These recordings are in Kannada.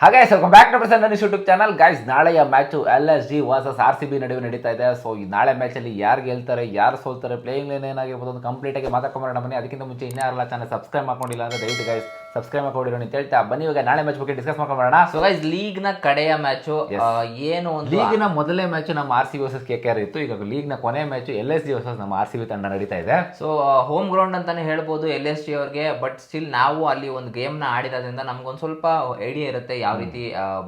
ಹಾಗೆ ಸರ್ ಬ್ಯಾಕ್ ಟು ಪ್ರೆಸೆಂಟ್ ನನ್ನ ಯೂಟ್ಯೂಬ್ ಚಾನಲ್ ಗೈಸ್ ನಾಳೆಯ match L S G versus R C B ನಡುವೆ ನಡೀತಾ ಇದೆ. ಸೊ ಈ ನಾಳೆ ಮ್ಯಾಚಲ್ಲಿ ಯಾರು ಗೆಲ್ತಾರೆ, ಯಾರು ಸೋಲ್ತಾರೆ ಪ್ಲೇಯಿಂಗ್ ಲೈನ್ ಏನಾಗಿರ್ಬೋದು ಒಂದು ಕಂಪ್ಲೀಟಾಗಿ ಮಾತಾಡ್ಕೊಂಬರೋಣ ಬನ್ನಿ. ಅದಕ್ಕಿಂತ ಮುಂಚೆ ಇನ್ನೂ ಯಾರಲ್ಲ ಚಾನಲ್ ಸಬ್ಸ್ಕ್ರೈಬ್ ಮಾಡ್ಕೊಂಡಿಲ್ಲ ಅಂದ್ರೆ ದಯವಿಟ್ಟು ಗೈಸ್ ಸಬ್ಸ್ಕ್ರೈಬ್ ಮಾಡ್ಕೊಂಡಿರೋ ಅಂತ ಹೇಳ್ತಾ. ಬನ್ನಿ ಇವಾಗ ನಾಳೆ ಮ್ಯಾಚ್ ಬಗ್ಗೆ ಡಿಸ್ಕಸ್ ಮಾಡ್ಕೊಂಡ್ ಸೊ ಗೈಸ್ ಲೀಗ್ನ ಕಡೆಯ ಮ್ಯಾಚು ಏನು ಒಂದು ಲೀಗ್ನ ಮೊದಲೇ ಮ್ಯಾಚ್ ನಮ್ಮ R C versus K K R ಇತ್ತು. ಈಗ ಲೀಗ್ನ ಕೊನೆ match L S G versus ನಮ್ಮ ಆರ್ ಸಿ ಬಿ ತಂಡ ನಡೀತಾ ಇದೆ. ಸೊ ಹೋಮ್ ಗ್ರೌಂಡ್ ಅಂತಾನೆ ಹೇಳ್ಬೋದು ಎಲ್ ಎಸ್ ಜಿ ಅವ್ರಿಗೆ ಬಟ್ ಸ್ಟಿಲ್ ನಾವು ಅಲ್ಲಿ ಒಂದು ಗೇಮ್ನ ಆಡಿರೋದ್ರಿಂದ ನಮ್ಗೊಂದು ಸ್ವಲ್ಪ ಐಡಿಯಾ ಇರುತ್ತೆ ಯಾವ ರೀತಿ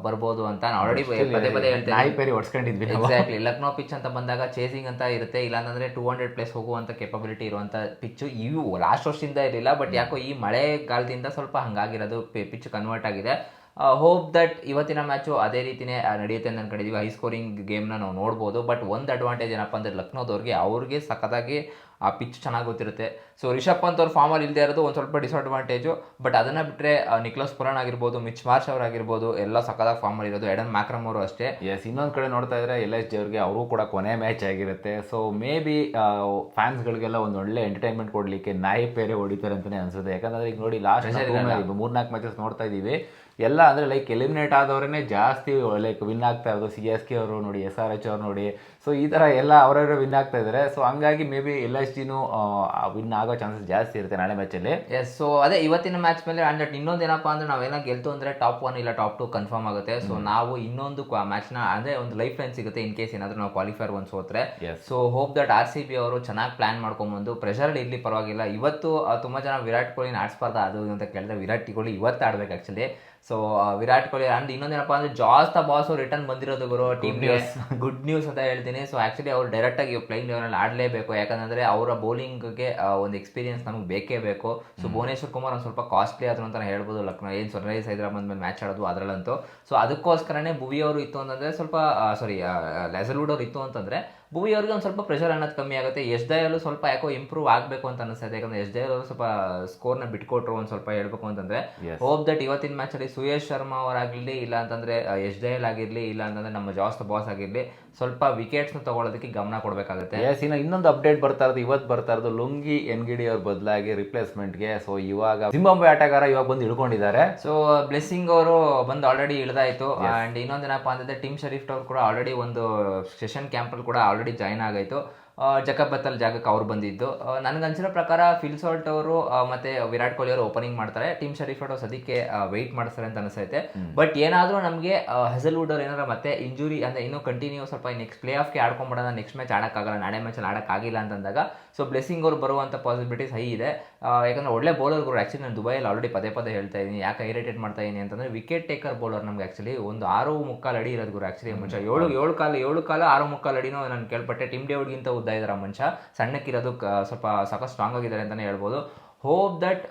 ಬರ್ಬೋದು ಅಂತ ಆಲ್ರೆಡಿ ಪದೇ ಪದೇ ಪೇರಿ ಹೊಡ್ಸ್ಕೊಂಡಿದ್ವಿ ಎಕ್ಸಾಕ್ಟ್ಲಿ ಲಕ್ನೋ ಪಿಚ್ ಅಂತ ಬಂದಾಗ ಚೇಸಿಂಗ್ ಅಂತ ಇರುತ್ತೆ. ಇಲ್ಲಾಂದ್ರೆ ಟೂ ಹಂಡ್ರೆಡ್ ಪ್ಲೇಸ್ ಹೋಗುವಂತ ಕೆಪಬಿಲಿಟಿ ಇರುವಂತ ಪಿಚ್ಚು ಇವು. ಲಾಸ್ಟ್ ವರ್ಷದಿಂದ ಇರಲಿಲ್ಲ ಬಟ್ ಯಾಕೋ ಈ ಮಳೆಗಾಲದಿಂದ ಸ್ವಲ್ಪ ಹಂಗಾಗಿರೋದು ಪಿಚ್ ಕನ್ವರ್ಟ್ ಆಗಿದೆ. ಹೋಪ್ ದಟ್ ಇವತ್ತಿನ ಮ್ಯಾಚು ಅದೇ ರೀತಿನೇ ನಡೆಯುತ್ತೆ ಅಂತ ಅನ್ಕೊಂಡಿದ್ದೀವಿ ಹೈ ಸ್ಕೋರಿಂಗ್ ಗೇಮ್ನ ನಾವು ನೋಡ್ಬೋದು. ಬಟ್ ಒಂದು ಅಡ್ವಾಂಟೇಜ್ ಏನಪ್ಪ ಅಂದರೆ ಲಕ್ನೋದವ್ರಿಗೆ ಅವ್ರಿಗೆ ಸಖತ್ತಾಗಿ ಆ ಪಿಚ್ ಚೆನ್ನಾಗಿ ಗೊತ್ತಿರುತ್ತೆ. ಸೊ ರಿಷಬ್ ಪಂತ್ ಅವ್ರ ಫಾರ್ಮಲ್ಲಿ ಇಲ್ಲದೆ ಇರೋದು ಒಂದು ಸ್ವಲ್ಪ ಡಿಸ್ಅಡ್ವಾಂಟೇಜು ಬಟ್ ಅದನ್ನು ಬಿಟ್ಟರೆ ನಿಕ್ಲಸ್ ಪುರಾಣ್ ಆಗಿರ್ಬೋದು ಮಿಚ್ ಮಾರ್ಚ್ ಅವರಾಗಿರ್ಬೋದು ಎಲ್ಲ ಸಖತ್ತಾಗಿ ಫಾರ್ಮಲ್ಲಿ ಇರೋದು. ಎಡನ್ ಮ್ಯಾಕ್ರಮ್ ಅವರು ಅಷ್ಟೇ. ಎಸ್ ಇನ್ನೊಂದು ಕಡೆ ನೋಡ್ತಾ ಇದ್ರೆ ಎಲ್ ಎಸ್ ಜಿ ಅವ್ರಿಗೆ ಅವರು ಕೂಡ ಕೊನೆ ಮ್ಯಾಚ್ ಆಗಿರುತ್ತೆ. ಸೊ ಮೇ ಬಿ ಫ್ಯಾನ್ಸ್ಗಳಿಗೆಲ್ಲ ಒಂದು ಒಳ್ಳೆ ಎಂಟರ್ಟೈನ್ಮೆಂಟ್ ಕೊಡಲಿಕ್ಕೆ ನಾಯಿ ಪೇರೆ ಹೊಡಿತಾರೆ ಅಂತಲೇ ಅನ್ಸುತ್ತೆ. ಯಾಕಂದ್ರೆ ಈಗ ನೋಡಿ ಲಾಸ್ಟ್ ಮೂರ್ನಾಲ್ಕು ಮ್ಯಾಚಸ್ ನೋಡ್ತಾ ಇದೀವಿ ಎಲ್ಲ ಅಂದರೆ ಲೈಕ್ ಎಲಿಮಿನೇಟ್ ಆದವರೇ ಜಾಸ್ತಿ ಲೈಕ್ ವಿನ್ ಆಗ್ತಾ ಇರೋದು ಸಿ ಎಸ್ ಕೆ ಅವರು ನೋಡಿ ಎಸ್ ಆರ್ ಎಚ್ ಅವ್ರು ನೋಡಿ ಸೊ ಈ ಥರ ಎಲ್ಲ ಅವರವರು ವಿನ್ ಆಗ್ತಾ ಇದ್ದಾರೆ ಸೊ ಹಂಗಾಗಿ ಮೇ ಬಿ ಎಲ್ ಎಸ್ ಜಿನೂ ವಿನ್ ಆಗೋ ಚಾನ್ಸಸ್ ಜಾಸ್ತಿ ಇರುತ್ತೆ ನಾಳೆ ಮ್ಯಾಚಲ್ಲಿ ಎಸ್ ಸೊ ಅದೇ ಇವತ್ತಿನ ಮ್ಯಾಚ್ ಮೇಲೆ ಅಂಡ್ ಇನ್ನೊಂದು ಏನಪ್ಪ ಅಂದ್ರೆ ನಾವೆಲ್ಲ ಗೆಲ್ತು ಅಂದರೆ ಟಾಪ್ ಒನ್ ಇಲ್ಲ ಟಾಪ್ ಟು ಕನ್ಫರ್ಮ್ ಆಗುತ್ತೆ. ಸೊ ನಾವು ಇನ್ನೊಂದು ಮ್ಯಾಚ್ನ ಅಂದರೆ ಒಂದು ಲೈಫ್ ಲೈನ್ ಸಿಗುತ್ತೆ ಇನ್ ಕೇಸ್ ಏನಾದರೂ ನಾವು ಕ್ವಾಲಿಫೈರ್ ಒಂದು ಸೋತ್ರೆ. So hope that R C B ಅವರು ಚೆನ್ನಾಗಿ ಪ್ಲಾನ್ ಮಾಡ್ಕೊಂಬಂದು ಪ್ರೆಷರ್ ಇರಲಿ ಪರವಾಗಿಲ್ಲ. ಇವತ್ತು ತುಂಬ ಜನ ವಿರಾಟ್ ಕೊಹ್ಲಿನ ಆಡಿಸ್ಬಾರ್ದು ಅದು ಅಂತ ಕೇಳಿದ್ರೆ ವಿರಾಟ್ ಕೊಹ್ಲಿ ಇವತ್ತು ಆಡ್ಬೇಕು actually so Virat Kohli and ಇನ್ನೊಂದೇನಪ್ಪ ಅಂದ್ರೆ ಜಾಸ್ತ ಬಾಸ್ ರಿಟರ್ನ್ ಬಂದಿರೋದು ಗುರು. ಟೀಮ್ ನ್ಯೂಸ್ ಗುಡ್ ನ್ಯೂಸ್ ಅಂತ ಹೇಳ್ತೀನಿ. ಸೊ ಆ್ಯಕ್ಚುಲಿ ಅವ್ರು ಡೈರೆಕ್ಟಾಗಿ ಪ್ಲೇಯಿಂಗ್ ಲೆವೆನಲ್ಲಿ ಆಡಲೇಬೇಕು. ಯಾಕಂದರೆ ಅವರ ಬೌಲಿಂಗ್ಗೆ ಒಂದು ಎಕ್ಸ್ಪೀರಿಯನ್ಸ್ ನಮಗೆ ಬೇಕೇ ಬೇಕು. ಸೊ ಭುವನೇಶ್ವರ್ ಕುಮಾರ್ ಒಂದು ಸ್ವಲ್ಪ ಕಾಸ್ಟ್ಲಿ ಆದರು ಅಂತ ಹೇಳ್ಬೋದು. ಲಕ್ನೋ ಏನು ಸನ್ರೈಸ್ ಹೈದರಾಬಾದ್ ಮೇಲೆ ಮ್ಯಾಚ್ ಆಡೋದು ಅದರಲ್ಲಂತೂ. ಸೊ ಅದಕ್ಕೋಸ್ಕರನೇ ಭುವಿ ಅವರು ಇತ್ತು ಅಂತಂದರೆ ಸ್ವಲ್ಪ ಸಾರಿ ಲೆಸಲ್ವುಡ್ ಅವರು ಇತ್ತು ಅಂತಂದ್ರೆ ಭುವಿ ಅವ್ರಿಗೆ ಒಂದು ಸ್ವಲ್ಪ ಪ್ರೆಷರ್ ಅನ್ನೋದು ಕಮ್ಮಿ ಆಗುತ್ತೆ. ಎಸ್ ದಯಲ್ಲೂ ಸ್ವಲ್ಪ ಯಾಕೋ ಇಂಪ್ರೂವ್ ಆಗಬೇಕು ಅಂತ ಅನಿಸ್ತದೆ ಯಾಕಂದ್ರೆ ಎಸ್ ಡೈ ಅವರು ಸ್ವಲ್ಪ ಸ್ಕೋರ್ನ ಬಿಟ್ಕೊಟ್ರು ಒಂದು ಸ್ವಲ್ಪ ಹೇಳ್ಬೇಕು ಅಂತಂದ್ರೆ. ಹೋಪ್ ದಟ್ ಇವತ್ತಿನ ಮ್ಯಾಚ್ ಅಲ್ಲಿ ಸುಯೇಶ್ ಶರ್ಮಾ ಅವರಾಗಲಿ ಇಲ್ಲ ಅಂತಂದ್ರೆ ಎಸ್ ದಯಲ್ ಆಗಿರಲಿ ಇಲ್ಲ ಅಂತಂದ್ರೆ ನಮ್ಮ ಜಾಸ್ತ ಬಾಸ್ ಆಗಿರಲಿ ಸ್ವಲ್ಪ ವಿಕೆಟ್ಸ್ನ ತಗೊಳ್ಳೋದಕ್ಕೆ ಗಮನ ಕೊಡಬೇಕಾಗುತ್ತೆ. ಎಸ್ ಇನ್ನು ಇನ್ನೊಂದು ಅಪ್ಡೇಟ್ ಬರ್ತಾ ಇರೋದು ಇವತ್ತು ಬರ್ತಾ ಇರೋದು ಲುಂಗಿ ಎನ್ಗಿಡಿ ಅವ್ರ ಬದಲಾಗಿ ರಿಪ್ಲೇಸ್ಮೆಂಟ್ಗೆ ಸೊ ಇವಾಗ ಸಿಂಬಾಂಬೆ ಆಟಗಾರ ಇವಾಗ ಬಂದು ಇಳ್ಕೊಂಡಿದ್ದಾರೆ ಸೊ ಬ್ಲೆಸ್ಸಿಂಗ್ ಅವರು ಬಂದು ಆಲ್ರೆಡಿ ಇಳಿದಾಯ್ತು. ಅಂಡ್ ಇನ್ನೊಂದೇನಪ್ಪ ಅಂತಂದ್ರೆ ಟಿಮ್ ಶರೀಫ್ ಅವ್ರು ಕೂಡ ಆಲ್ರೆಡಿ ಒಂದು ಸೆಷನ್ ಕ್ಯಾಂಪಲ್ಲಿ ಕೂಡ ಆಲ್ರೆಡಿ ಜಾಯ್ನ್ ಆಗಾಯ್ತು ಜಕಬತ್ತಲ್ ಜಾಗಕ್ಕೆ ಅವ್ರು ಬಂದಿದ್ದು. ನನಗನ್ಸಿರೋ ಪ್ರಕಾರ ಫಿಲ್ಸಾಲ್ಟ್ ಅವರು ಮತ್ತೆ ವಿರಾಟ್ ಕೊಹ್ಲಿ ಅವರು ಓಪನಿಂಗ್ ಮಾಡ್ತಾರೆ. ಟೀಮ್ ಶರೀಫ್ ಅವರು ಸದ್ಯಕ್ಕೆ ವೆಯ್ಟ್ ಮಾಡ್ತಾರೆ ಅಂತ ಅನಿಸೈತೆ. ಬಟ್ ಏನಾದರೂ ನಮಗೆ ಹೆಸಲ್ವುಡ್ ಅವ್ರು ಏನಾರ ಮತ್ತೆ ಇಂಜುರಿ ಅಂದ್ರೆ ಇನ್ನೂ ಕಂಟಿನ್ಯೂ ಸ್ವಲ್ಪ ನೆಕ್ಸ್ಟ್ ಪ್ಲೇ ಆಫ್ಗೆ ಆಡ್ಕೊಂಡ್ಬಿಡೋಣ ನೆಕ್ಸ್ಟ್ ಮ್ಯಾಚ್ ಆಡೋಕ್ಕಾಗಲ್ಲ ನಾಳೆ ಮ್ಯಾಚಲ್ಲಿ ಆಡೋಕ್ಕಾಗಿಲ್ಲ ಅಂತಂದಾಗ ಸೊ ಬ್ಲೆಸ್ಸಿಂಗ್ ಅವ್ರು ಬರುವಂಥ ಪಾಸಿಬಿಲಿಟೀಸ್ ಹೈ ಇದೆ. ಯಾಕಂದರೆ ಒಳ್ಳೆ ಗುರು. ಆ್ಯಕ್ಚುಲಿ ನಾನು ದುಬೈಯಲ್ಲಿ ಆಲ್ರೆಡಿ ಪದೇ ಪದೇ ಹೇಳ್ತಾ ಇದ್ದೀನಿ ಯಾಕೆ ಇರಿಟೇಟ್ ಮಾಡ್ತಾ ಇದ್ದೀನಿ ಅಂತಂದ್ರೆ ವಿಕೆಟ್ ಟೇಕರ್ ಬೌಲರ್ ನಮ್ಗೆ ಆ್ಯಕ್ಚುಲಿ ಒಂದು ಆರು ಮುಕ್ಕಾಲು ಅಡಿ ಇರೋದು ಗುರು. ಆ್ಯಕ್ಚುಲಿ ಮುಂಚೆ ಏಳು ಏಳು ಕಾಲು ಏಳು ಕಾಲು ಆರು ಮುಕ್ಕಾಲು ಅಡಿನೂ ನಾನು ಕೇಳ್ಪಟ್ಟೆ. ಟಿಮ್ ಡೇವಿಡ್ಗಿಂತ ಉದ್ದ ಇದ್ದಾರೆ ಮನುಷ್ಯ. ಸಣ್ಣಕ್ಕಿರೋದು ಸ್ವಲ್ಪ ಸಾಕಷ್ಟು ಸ್ಟ್ರಾಂಗ್ ಆಗಿದ್ದಾರೆ ಅಂತಲೇ ಹೇಳ್ಬೋದು. ಹೋಪ್ ದಟ್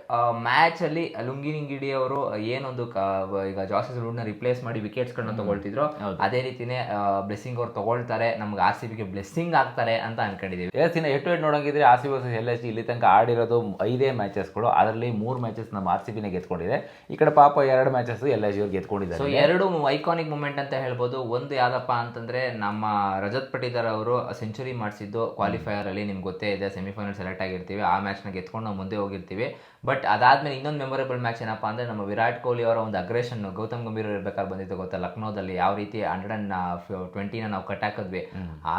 ಮ್ಯಾಚ್ ಅಲ್ಲಿ ಲುಂಗಿನಿಂಗಿಡಿ ಅವರು ಏನೊಂದು ಈಗ ಜಾಸಸ್ನ ರಿಪ್ಲೇಸ್ ಮಾಡಿ ವಿಕೆಟ್ಸ್ಗಳನ್ನ ತಗೊಳ್ತಿದ್ರು. ಅದೇ ರೀತಿನೇ ಬ್ಲೆಸ್ಸಿಂಗ್ ಅವ್ರು ತಗೊಳ್ತಾರೆ. ನಮ್ಗೆ ಆರ್ ಸಿ ಬಿಗೆ ಬ್ಲೆಸ್ಸಿಂಗ್ ಆಗ್ತಾರೆ ಅಂತ ಅನ್ಕೊಂಡಿದ್ದೀವಿ ಎಸ್ ಇನ್ನು ಎಟ್ಟು ಎಟ್ ನೋಡೋಂಗಿದ್ರೆ R C B versus L S G ಇಲ್ಲಿ ತನಕ ಆಡಿರೋದು ಐದೇ ಮ್ಯಾಚಸ್ಗಳು ಅದರಲ್ಲಿ ಮೂರು ಮ್ಯಾಚಸ್ ನಮ್ಮ ಆರ್ ಸಿ ಬಿನೇ ಗೆದ್ಕೊಂಡಿದೆ. ಈ ಕಡೆ ಪಾಪ ಎರಡು ಮ್ಯಾಚಸ್ ಎಲ್ ಎಸ್ ಜಿ ಅವ್ರು ಸೊ ಗೆದ್ಕೊಂಡಿದ್ದಾರೆ ಎರಡು ಐಕಾನಿಕ್ ಮೂಮೆಂಟ್ ಅಂತ ಹೇಳ್ಬೋದು. ಒಂದು ಯಾವ್ದಪ್ಪ ಅಂತಂದ್ರೆ ನಮ್ಮ ರಜತ್ ಪಟೀದರ್ ಅವರು ಸೆಂಚುರಿ ಮಾಡಿಸಿದ್ದು ಕ್ವಾಲಿಫೈಯರ್ ಅಲ್ಲಿ ನಿಮ್ಗೆ ಗೊತ್ತೇ ಇದೆ. ಸೆಮಿಫೈನಲ್ ಸೆಲೆಕ್ಟ್ ಆಗಿರ್ತೀವಿ. ಆ ಮ್ಯಾಚ್ನ ಗೆದ್ಕೊಂಡು ನಾವು ಮುಂದೆ ಹೋಗಿರ್ತೀವಿ ಬಟ್ ಅದಾದ್ಮೇಲೆ ಇನ್ನೊಂದು ಮೆಮೊರೇಬಲ್ ಮ್ಯಾಚ್ ಏನಪ್ಪಾ ಅಂದ್ರೆ ನಮ್ಮ ವಿರಾಟ್ ಕೊಹ್ಲಿ ಅವರ ಒಂದು ಅಗ್ರೆಷನ್ ಗೌತಮ್ ಗಂಭೀರ್ ಇರಬೇಕಾದ್ರೆ ಬಂದಿತ್ತು ಗೊತ್ತಾ? ಲಕ್ನೋದಲ್ಲಿ ಯಾವ ರೀತಿ ಹಂಡ್ರೆಡ್ ಅಂಡ್ ಟ್ವೆಂಟಿನ ನಾವು ಕಟ್ ಹಾಕಿದ್ವಿ.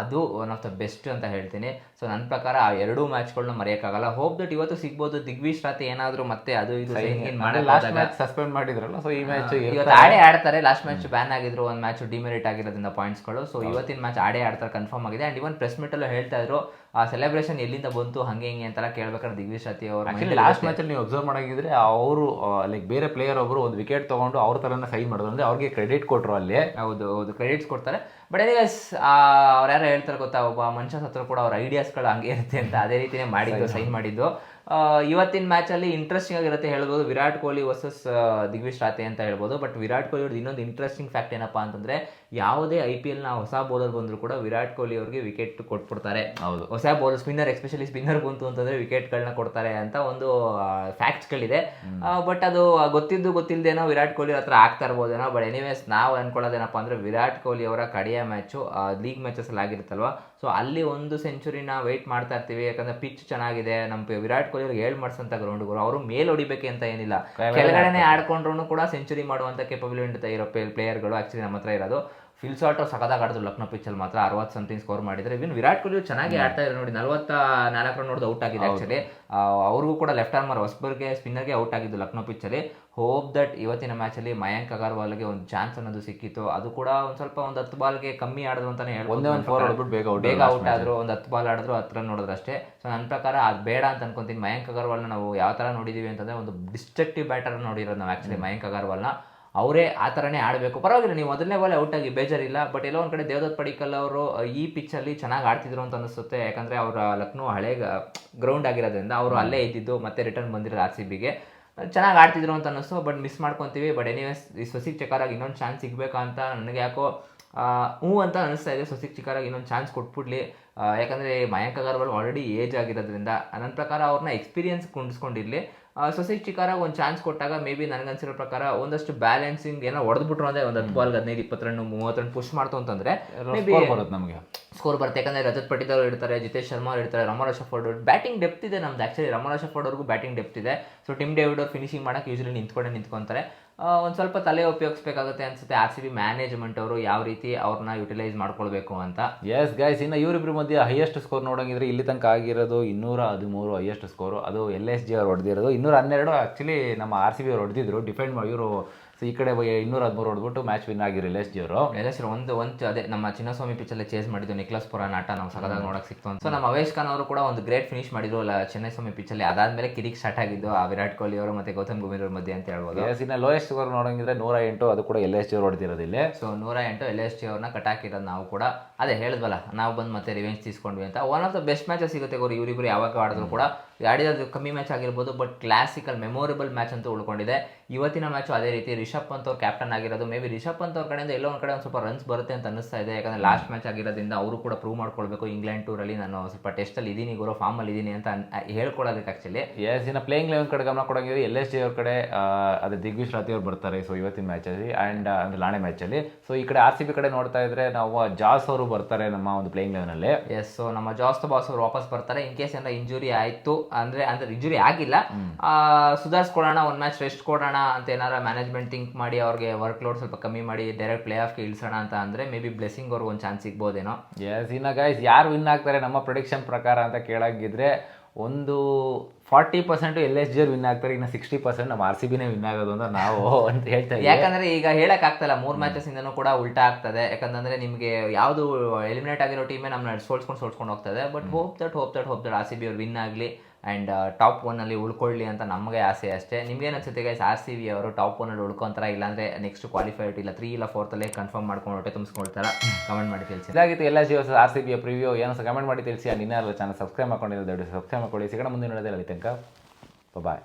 ಅದು ಒನ್ ಆಫ್ ದ ಬೆಸ್ಟ್ ಅಂತ ಹೇಳ್ತೀನಿ. ಸೊ ನನ್ನ ಪ್ರಕಾರ ಆ ಎರಡೂ ಮ್ಯಾಚ್ಗಳನ್ನ ಮರೆಯೋಕ್ಕಾಗಲ್ಲ. ಹೋಪ್ ದಟ್ ಇವತ್ತು ಸಿಗ್ಬೋದು. ದಿಗ್ವಿಶ್ ರಾತಿ ಏನಾದರೂ ಮತ್ತೆ ಅದು ಇದು ಮ್ಯಾಚ್ ಸಸ್ಪೆಂಡ್ ಮಾಡಿದ್ರಲ್ಲ ಸೊ ಈ ಮ್ಯಾಚ್ ಇವತ್ತು ಆಡೇ ಆಡ್ತಾರೆ. ಲಾಸ್ಟ್ ಮ್ಯಾಚ್ ಬ್ಯಾನ್ ಆಗಿದ್ರು. ಒಂದು ಮ್ಯಾಚ್ ಡಿಮೆರಿಟ್ ಆಗಿರೋದ್ರಿಂದ ಪಾಯಿಂಟ್ಸ್ಗಳು ಸೊ ಇವತ್ತಿನ ಮ್ಯಾಚ್ ಆಡೇ ಆಡ್ತಾರೆ ಕನ್ಫರ್ಮ್ ಆಗಿದೆ. ಅಂಡ್ ಇವನ್ ಪ್ರೆಸ್ ಮೀಟ್ ಅಲ್ಲೂ ಹೇಳ್ತಾ ಇದ್ರು ಆ ಸೆಲೆಬ್ರೇಷನ್ ಎಲ್ಲಿಂದ ಬಂತು ಹಂಗೆ ಹಿಂಗೆ ಅಂತ ಕೇಳ್ಬೇಕಾದ್ರೆ ದಿಗ್ವಿಶ್ ರಾತಿ ಅವರು ಲಾಸ್ಟ್ ಮ್ಯಾಚ್ ನೀವು ಅಬ್ಸರ್ವ್ ಮಾಡಂಗಿದ್ರೆ ಅವರು ಲೈಕ್ ಬೇರೆ ಪ್ಲೇಯರ್ ಒಬ್ರು ಒಂದು ವಿಕೆಟ್ ತೊಗೊಂಡು ಅವ್ರ ತರನ ಸೈನ್ ಮಾಡಿದ್ರು ಅಂದ್ರೆ ಅವ್ರಿಗೆ ಕ್ರೆಡಿಟ್ ಕೊಟ್ರು ಅಲ್ಲಿ. ಹೌದು ಹೌದು. ಕ್ರೆಡಿಟ್ಸ್ ಕೊಡ್ತಾರೆ. ಬಟ್ ಎನಿವೇಸ್ ಅವ್ರು ಯಾರು ಹೇಳ್ತಾರೆ ಗೊತ್ತಾ ಒಬ್ಬ ಮನುಷ್ಯ ಹತ್ರ ಕೂಡ ಅವ್ರ ಐಡಿಯಾಸ್ಗಳು ಹಂಗೆ ಇರುತ್ತೆ ಅಂತ. ಅದೇ ರೀತಿನೇ ಮಾಡಿದ್ದು ಸೈನ್ ಮಾಡಿದ್ದು. ಇವತ್ತಿನ ಮ್ಯಾಚಲ್ಲಿ ಇಂಟ್ರೆಸ್ಟಿಂಗ್ ಆಗಿರುತ್ತೆ ಹೇಳ್ಬೋದು. ವಿರಾಟ್ ಕೊಹ್ಲಿ ವರ್ಸಸ್ ದಿಗ್ವಿಶ್ ರಾತೆ ಅಂತ ಹೇಳ್ಬೋದು. ಬಟ್ ವಿರಾಟ್ ಕೊಹ್ಲಿ ಅವ್ರದ್ದು ಇನ್ನೊಂದು ಇಂಟ್ರೆಸ್ಟಿಂಗ್ ಫ್ಯಾಕ್ಟ್ ಏನಪ್ಪಾ ಅಂತಂದ್ರೆ ಯಾವುದೇ ಐ ಪಿ ಎಲ್ನ ಹೊಸ ಬೌಲರ್ ಬಂದರೂ ಕೂಡ ವಿರಾಟ್ ಕೊಹ್ಲಿ ಅವ್ರಿಗೆ ವಿಕೆಟ್ ಕೊಟ್ಬಿಡ್ತಾರೆ. ಹೌದು. ಹೊಸ ಬೌಲರ್ ಸ್ಪಿನ್ನರ್ ಎಸ್ಪೆಷಲಿ ಸ್ಪಿನ್ನರ್ ಬಂತು ಅಂತಂದ್ರೆ ವಿಕೆಟ್ಗಳನ್ನ ಕೊಡ್ತಾರೆ ಅಂತ ಒಂದು ಫ್ಯಾಕ್ಟ್ಸ್ಗಳಿದೆ ಬಟ್ ಅದು ಗೊತ್ತಿದ್ದು ಗೊತ್ತಿಲ್ಲದೇನೋ ವಿರಾಟ್ ಕೊಹ್ಲಿ ಹತ್ರ ಆಗ್ತಾ ಇರ್ಬೋದೇನೋ. ಬಟ್ ಎನಿವೇಸ್ ನಾವು ಅನ್ಕೊಳ್ಳೋದೇನಪ್ಪ ಅಂದ್ರೆ ವಿರಾಟ್ ಕೊಹ್ಲಿ ಅವರ ಕಡೆಯ ಮ್ಯಾಚು ಲೀಗ್ ಮ್ಯಾಚಸ್ಸಲ್ಲಿ ಅಲ್ಲಿ ಆಗಿರುತ್ತಲ್ವಾ? ಸೊ ಅಲ್ಲಿ ಒಂದು ಸೆಂಚುರಿನ ವೆಯ್ಟ್ ಮಾಡ್ತಾ ಇರ್ತೀವಿ. ಯಾಕಂದ್ರೆ ಪಿಚ್ ಚೆನ್ನಾಗಿದೆ. ನಮ್ಮ ವಿರಾಟ್ ಕೊಹ್ಲಿ ಅವ್ರಿಗೆ ಏಳು ಗ್ರೌಂಡ್ ಗುರು. ಅವರು ಮೇಲ್ ಹೊಡಿಬೇಕು ಅಂತ ಏನಿಲ್ಲ. ಕೆಳಗಡೆನೆ ಆಡ್ಕೊಂಡ್ರು ಕೂಡ ಸೆಂಚುರಿ ಮಾಡುವಂತ ಕೇಪಬಿಲಿಟಿ ಇರೋ ಪ್ಲೇಯರ್ಗಳು ಆಕ್ಚುಲಿ ನಮ್ಮ ಹತ್ರ ಇರೋದು. ಫಿಲ್ ಶಾಟ್ ಸಕದಾಗ ಆಡಿದ್ರು ಲಕ್ನೋ ಪಿಚ್ಚಲ್ಲಿ ಮಾತ್ರ ಅರವತ್ತು ಸಮಥಿಂಗ್ ಸ್ಕೋರ್ ಮಾಡಿದ್ರೆ. ಇವನ್ ವಿರಾಟ್ ಕೊಹ್ಲಿ ಚೆನ್ನಾಗಿ ಆಡ್ತಾ ಇದ್ದಾರೆ ನೋಡಿ ನಲವತ್ತ ನಾಲ್ಕು ರನ್ ನೋಡಿದ ಔಟ್ ಆಗಿದೆ ಆಕ್ಚುಲಿ ಅವ್ರಿಗೂ ಕೂಡ ಲೆಫ್ಟ್ ಆರ್ಮರ್ ಹೊಸ್ಬರ್ಗೆ ಸ್ಪಿನ್ನರ್ಗೆ ಔಟ್ ಆಗಿದ್ದು ಲಕ್ನೋ ಪಿಚ್ಚಲ್ಲಿ ಹೋಪ್ ದಟ್ ಇವತ್ತಿನ ಮ್ಯಾಚಲ್ಲಿ ಮಯಾಂಕ್ ಅಗರ್ವಾಲ್ಗೆ ಒಂದು ಚಾನ್ಸ್ ಅನ್ನೋದು ಸಿಕ್ಕಿತ್ತು. ಅದು ಕೂಡ ಒಂದು ಸ್ವಲ್ಪ ಒಂದು ಹತ್ತು ಬಾಲ್ಗೆ ಕಮ್ಮಿ ಆಡಿದ್ರು ಅಂತಾನೆ ಒಂದೇ ಒಂದು ಫೋರ್ ಹೊಡೆದ್ಬಿಟ್ಟು ಬೇಗ ಔಟ್ ಬೇಗ ಔಟ್ ಆದ್ರು ಒಂದು ಹತ್ತು ಬಾಲ್ ಆಡಿದ್ರು ಹತ್ತು ರನ್ ನೋಡಿದ್ರು ಅಷ್ಟೇ. ಸೊ ನನ್ನ ಪ್ರಕಾರ ಅದು ಬೇಡ ಅಂತ ಅನ್ಕೊಂತೀನಿ. ಮಯಾಂಕ್ ಅಗರ್ವಾಲ್ನ ನಾವು ಯಾವ ಥರ ನೋಡಿದೀವಿ ಅಂತಂದ್ರೆ ಒಂದು ಡಿಸ್ಟ್ರಕ್ಟಿವ್ ಬ್ಯಾಟರ್ ನೋಡಿರೋದು ನಾವು ಆಕ್ಚುಲಿ ಮಯಾಂಕ್ ಅಗರ್ವಾಲ್ನ. ಅವರೇ ಆ ಥರನೇ ಆಡಬೇಕು. ಪರವಾಗಿಲ್ಲ ನೀವು ಮೊದಲನೇ ಬಾಲ್ ಔಟ್ ಆಗಿ ಬೇಜಾರಿಲ್ಲ ಬಟ್ ಎಲ್ಲೋ ಒಂದು ಕಡೆ ದೇವದತ್ ಪಡಿಕಲ್ ಅವರು ಈ ಪಿಚ್ಚಲ್ಲಿ ಚೆನ್ನಾಗಿ ಆಡ್ತಿದ್ರು ಅಂತ ಅನಿಸುತ್ತೆ. ಯಾಕಂದರೆ ಅವರ ಲಕ್ನೋ ಹಳೆ ಗ್ರೌಂಡ್ ಆಗಿರೋದ್ರಿಂದ ಅವರು ಅಲ್ಲೇ ಇದ್ದಿದ್ದು ಮತ್ತೆ ರಿಟರ್ನ್ ಬಂದಿರೋದು ಆರ್ ಸಿ ಬಿಗೆ ಚೆನ್ನಾಗಿ ಆಡ್ತಿದ್ರು ಅಂತ ಅನ್ನಿಸ್ತು ಬಟ್ ಮಿಸ್ ಮಾಡ್ಕೊತೀವಿ. ಬಟ್ ಎನಿವೇಸ್ ಈ ಸ್ವಸಿಕ್ ಚಕಾರಾಗಿ ಇನ್ನೊಂದು ಚಾನ್ಸ್ ಸಿಗಬೇಕಾ ಅಂತ ನನಗೆ ಯಾಕೋ ಹ್ಞೂ ಅಂತ ಅನಿಸ್ತಾ ಇದೆ. ಸ್ವಸಿಕ್ ಚಿಕಾರಾಗಿ ಇನ್ನೊಂದು ಚಾನ್ಸ್ ಕೊಟ್ಬಿಡ್ಲಿ. ಯಾಕಂದರೆ ಯಾಕಂದ್ರೆ ಮಯಾಂಕ್ ಅಗರ್ವಾಲ್ ಆಲ್ರೆಡಿ ಏಜ್ ಆಗಿರೋದ್ರಿಂದ ನನ್ನ ಪ್ರಕಾರ ಅವ್ರನ್ನ ಎಕ್ಸ್ಪೀರಿಯನ್ಸ್ ಕುಂಡಿಸ್ಕೊಂಡಿರ್ಲಿ. ಸೊಸೈಟಿ ಚಿಕಾರಾಗ ಒಂದು ಚಾನ್ಸ್ ಕೊಟ್ಟಾಗ ಮೇ ಬಿ ನನಗನ್ಸಿರೋ ಪ್ರಕಾರ ಒಂದಷ್ಟು ಬ್ಯಾಲೆನ್ಸಿಂಗ್ ಏನೋ ಹೊಡೆದ್ಬಿಟ್ರು ಅಂದ್ರೆ ಒಂದು ಹತ್ತು ಬಾಲ್ಗೆ ಹದಿನೈದು ಇಪ್ಪತ್ತು ರನ್ ಮೂವತ್ತು ರನ್ ಪುಷ್ ಮಾಡ್ತು ಅಂತಂದ್ರೆ ಮೇ ಬಿ ಸ್ಕೋರ್ ಬರುತ್ತೆ ನಮಗೆ. ಸ್ಕೋರ್ ಬರುತ್ತೆ. ಯಾಕಂದ್ರೆ ರಜತ್ ಪಟಿದಾರ್ ಅವ್ರು ಇರ್ತಾರೆ ಜಿತೇಶ್ ಶರ್ಮ ಅವ್ರು ಇರ್ತಾರೆ ರಮಣ ಶಫರ್ಡ್ ಬ್ಯಾಟಿಂಗ್ ಡೆಪ್ತ್ ಇದೆ ನಮ್ದು ಆ್ಯಕ್ಚುಲಿ ರಮರಾಜ್ ಅವ್ರಿಗೂ ಬ್ಯಾಟಿಂಗ್ ಡೆಪ್ತ್ ಇದೆ. ಸೊ ಟಿಮ್ ಡೇವಿಡ್ ಅವ್ರು ಫಿನಿಶಿಂಗ್ ಮಾಡಕ್ಕೆ ಯೂಶಲಿ ನಿಂತ್ಕೊಂಡೆ ನಿಂತ್ಕೊಂತಾರೆ. ಒಂದು ಸ್ವಲ್ಪ ತಲೆ ಉಪಯೋಗಿಸ್ಬೇಕಾಗುತ್ತೆ ಅನ್ಸುತ್ತೆ. ಆರ್ ಸಿ ಬಿ ಮ್ಯಾನೇಜ್ಮೆಂಟ್ ಅವರು ಯಾವ ರೀತಿ ಅವ್ರನ್ನ ಯುಟಿಲೈಸ್ ಮಾಡ್ಕೊಳ್ಬೇಕು ಅಂತ. ಎಸ್ ಗೈಸ್ ಇನ್ನು ಇವರಿಬ್ಬರ ಮಧ್ಯೆ ಹೈಯೆಸ್ಟ್ ಸ್ಕೋರ್ ನೋಡೋಂಗಿದ್ರೆ ಇಲ್ಲಿ ತನಕ ಆಗಿರೋದು ಇನ್ನೂರ ಹದಿಮೂರು ಹೈಯೆಸ್ಟ್ ಸ್ಕೋರು ಅದು ಎಲ್ ಎಸ್ ಜಿ ಅವ್ರು ಹೊಡೆದಿರೋದು. ಇನ್ನೂರ ಹನ್ನೆರಡು ಆ್ಯಕ್ಚುಲಿ ನಮ್ಮ ಆರ್ ಸಿ ಬಿ ಅವ್ರು ಹೊಡೆದಿದ್ರು. ಡಿಫೆಂಡ್ ಮಾಡಿ ಇವರು ಈ ಕಡೆ ಇನ್ನೂರ ಹದಿಮೂರು ಹೊಡೆದ್ಬಿಟ್ಟು ಮ್ಯಾಚ್ ವಿನ್ ಆಗಿ ರಿಲೇಶ್ ಅವರು. ಎಲ್ಲ ಒಂದು ಒಂದು ಅದೇ ನಮ್ಮ ಚಿನ್ನಸ್ವಾಮಿ ಪಿಚ್ಚಲ್ಲಿ ಚೇಸ್ ಮಾಡಿದ್ದು ನಿಕ್ಲಸ್ ಪುರ ನಾಟ ನಾವು ಸಗದಾಗ ನೋಡಕ್ ಸಿಕ್ತು ಅಂತ. ಸೊ ನಮ್ಮ ಅವೇಶ್ ಖಾನ್ ಅವರು ಕೂಡ ಒಂದು ಗ್ರೇಟ್ ಫಿನಿಶ್ ಮಾಡಿದ್ರು ಅಲ್ಲ ಚೆನ್ನೈ ಸ್ವಾಮಿ ಪಿಚ್ಚಲ್ಲಿ ಅದಾದ್ಮೇಲೆ ಕಿರಿಕ್ ಸ್ಟಾರ್ಟ್ ಆಗಿದ್ದು ಆ ವಿರಾಟ್ ಕೊಹ್ಲಿ ಅವರು ಮತ್ತೆ ಗೌತಮ್ ಗಂಭೀರ್ ಅವ್ರ ಮಧ್ಯೆ ಅಂತ ಹೇಳ್ಬೋದು. ಇನ್ನ ಲೋಯೆಸ್ಟ್ ಸ್ಕೋರ್ ನೋಡಂಗಿದ್ರೆ ನೂರ ಎಂಟು ಅದು ಕೂಡ ಎಲ್ ಎಸ್ ಜಿ ಅವ್ರು ಹೊಡೆದಿರೋದು ಇಲ್ಲಿ. ಸೊ ನೂರ ಎಂಟು ಎಲ್ ಎಸ್ ಟಿ ಅವ್ರನ್ನ ಕಟಾಕಿರೋದು ನಾವು ಕೂಡ. ಅದೇ ಹೇಳಿದ್ವಲ್ಲ ನಾವು ಬಂದು ಮತ್ತೆ ರಿವೆಂಜ್ ತೀಸ್ಕೊಂಡ್ವಿ ಅಂತ. One of the best matches ಸಿಗುತ್ತೆ ಅವರು ಇವರಿಬ್ಬರು ಯಾವಾಗ ಆಡಿದ್ರು ಕೂಡ. ಆಡಿರೋದು ಕಮ್ಮಿ ಮ್ಯಾಚ್ ಆಗಿರ್ಬೋದು ಬಟ್ ಕ್ಲಾಸಿಕಲ್ ಮೆಮೊರೇಬಲ್ ಮ್ಯಾಚ್ ಅಂತ ಉಳ್ಕೊಂಡಿದೆ. ಇವತ್ತಿನ ಮ್ಯಾಚು ಅದೇ ರೀತಿ ರಿಷಬ್ ಪಂತ್ ಅವ್ರು ಕ್ಯಾಪ್ಟನ್ ಆಗಿರೋದು. ಮೇ ಬಿ ರಿಷಬ್ ಪಂತ್ ಅವ್ರ ಕಡೆಯಿಂದ ಎಲ್ಲೋ ಒಂದು ಕಡೆ ಒಂದು ಸ್ವಲ್ಪ ರನ್ಸ್ ಬರುತ್ತೆ ಅಂತ ಅನಿಸ್ತಾ ಇದೆ. ಯಾಕಂದರೆ ಲಾಸ್ಟ್ ಮ್ಯಾಚ್ ಆಗಿರೋದ್ರಿಂದ ಅವರು ಕೂಡ ಪ್ರೂವ್ ಮಾಡ್ಕೊಳ್ಬೇಕು. ಇಂಗ್ಲೆಂಡ್ ಟೂರಲ್ಲಿ ನಾನು ಸ್ವಲ್ಪ ಟೆಸ್ಟಲ್ಲಿ ಇದ್ದೀನಿ ಗುರು ಫಾರ್ಮಲ್ಲಿ ಇದ್ದೀನಿ ಅಂತ ಹೇಳ್ಕೊಳ್ಳೋದಕ್ಕೆ ಆ್ಯಕ್ಚುಲಿ ಎಸ್ ಇನ್ನು ಪ್ಲೇಯಿಂಗ್ ಲೆವೆನ್ ಕಡೆ ಗಮನ ಕೊಡೋಂಗಿದ್ರೆ ಎಲ್ ಎಸ್ ಜಿ ಅವ್ರ ಕಡೆ ಅದು ದಿಗ್ವಿಶ್ ರಾತಿ ಅವ್ರು ಬರ್ತಾರೆ ಸೊ ಇವತ್ತಿನ ಮ್ಯಾಚಲ್ಲಿ ಆ್ಯಂಡ್ ಅಂದರೆ ನಾಳೆ ಮ್ಯಾಚಲ್ಲಿ ಸೊ ಈ ಕಡೆ ಆರ್ ಸಿ ಬಿ ಕಡೆ ನೋಡ್ತಾ ಇದ್ರೆ ನಾವು ಜಾಸ್ ಅವರು ಬರ್ತಾರೆ ನಮ್ಮ ಒಂದು ಪ್ಲೇಯಿಂಗ್ ಲೆವೆನಲ್ಲಿ ಎಸ್ ಸೊ ನಮ್ಮ ಜಾಸ್ ಬಾಸ್ ಅವರು ವಾಪಸ್ ಬರ್ತಾರೆ. ಇನ್ ಕೇಸ್ ಏನಾರ ಇಂಜುರಿ ಆಯಿತು ಅಂದರೆ ಅಂದರೆ ಇಂಜುರಿ ಆಗಿಲ್ಲ. ಸುಧಾರಿಸ್ಕೊಡೋಣ ಒಂದು ಮ್ಯಾಚ್ ರೆಸ್ಟ್ ಕೊಡೋಣ ಅಂತ ಏನಾರ ಮ್ಯಾನೇಜ್ಮೆಂಟ್ ಥಿಂಕ್ ಮಾಡಿ ಅವ್ರಿಗೆ ವರ್ಕ್ ಲೋಡ್ ಸ್ವಲ್ಪ ಕಮ್ಮಿ ಮಾಡಿ ಡೈರೆಕ್ಟ್ ಪ್ಲೇ ಆಫ್ಗೆ ಇಳಿಸೋಣ ಅಂತ ಅಂದರೆ ಮೇ ಬಿ ಬ್ಲೆಸ್ಸಿಂಗ್ ಅವ್ರಿಗೆ ಒಂದು ಚಾನ್ಸ್ ಸಿಗ್ಬೋದೇನೋ. ಎಸ್ ಇನ್ನ ಗೈಸ್ ಯಾರು ವಿನ್ ಆಗ್ತಾರೆ ನಮ್ಮ ಪ್ರೊಡಿಕ್ಷನ್ ಪ್ರಕಾರ ಅಂತ ಕೇಳಾಗಿದ್ರೆ ಒಂದು ಫಾರ್ಟಿ ಪರ್ಸೆಂಟ್ ಎಲ್ ಎಸ್ ಜಿಯರ್ ವಿನ್ ಆಗ್ತಾರೆ ಇನ್ನು ಸಿಕ್ಸ್ಟಿ ಪರ್ಸೆಂಟ್ ನಮ್ಮ ಆರ್ ಸಿ ಬಿನೇ ವಿನ್ ಆಗೋದು ಅಂತ ನಾವು ಅಂತ ಹೇಳ್ತಾ ಇದ್ದೀವಿ. ಯಾಕಂದ್ರೆ ಈಗ ಹೇಳೋಕ್ಕಾಗ್ತಲ್ಲ ಮೂರ್ ಮ್ಯಾಚಸ್ ಇಂದನೂ ಕೂಡ ಉಲ್ಟಾ ಆಗ್ತದೆ. ಯಾಕಂದರೆ ನಿಮಗೆ ಯಾವುದು ಎಲಿಮಿನೇಟ್ ಆಗಿರೋ ಟೀಮೇ ನಮ್ಮನ್ನ ಸೋಲ್ಸ್ಕೊಂಡು ಸೋಲ್ಸ್ಕೊಂಡು ಹೋಗ್ತದೆ. But hope that hope that hope that R C B ಅವ್ರು ವಿನ್ ಆಗಲಿ. ಆ್ಯಂಡ್ ಟಾಪ್ ಒನ್ನಲ್ಲಿ ಉಳ್ಕೊಳ್ಳಿ ಅಂತ ನಮಗೆ ಆಸೆ ಅಷ್ಟೇ. ನಿಮ್ಗೆ ಅನ್ಸುತ್ತೆ ಗೈಸ್ ಆರ್ ಸಿ ವಿ ಅವರು ಟಾಪ್ ಒನ್ನಲ್ಲಿ ಉಳ್ಕೊಂತಾರ ಇಲ್ಲಾಂದರೆ ನೆಕ್ಸ್ಟ್ ಕ್ವಾಲಿಫೈಡ್ ಇಲ್ಲ ತ್ರೀ ಇಲ್ಲ ಫೋರ್ತಲ್ಲೇ ಕನ್ಫರ್ಮ್ ಮಾಡ್ಕೊಂಡು ಹೊಟ್ಟೆ ತುಂಬಿಸ್ಕೊಳ್ತಾರ? ಕಮೆಂಟ್ ಮಾಡಿ ತಿಳಿಸಿ. ಇದಾಗಿತ್ತು ಎಲ್ಲ ಜಿಯೋಸ್ ಆರ್ ಸಿ ಬಿಯ ಪ್ರಿವ್ಯೂ ಏನೋ ಕಮೆಂಟ್ ಮಾಡಿ ತಿಳಿಸಿ. ನಿನ್ನ ಚಾನಲ್ ಸಬ್ಸ್ಕ್ರೈಬ್ ಮಾಡ್ಕೊಂಡಿರೋದು ದಯವಿಟ್ಟು ಸಬ್ಸ್ಕ್ರೈಬ್ ಮಾಡ್ಕೊಳ್ಳಿ. ಸಿಗೋಣ ಮುಂದಿನ ನೋಡೋದೇ ಅಲ್ಲಿ ತನಕ. ಬಾಯ್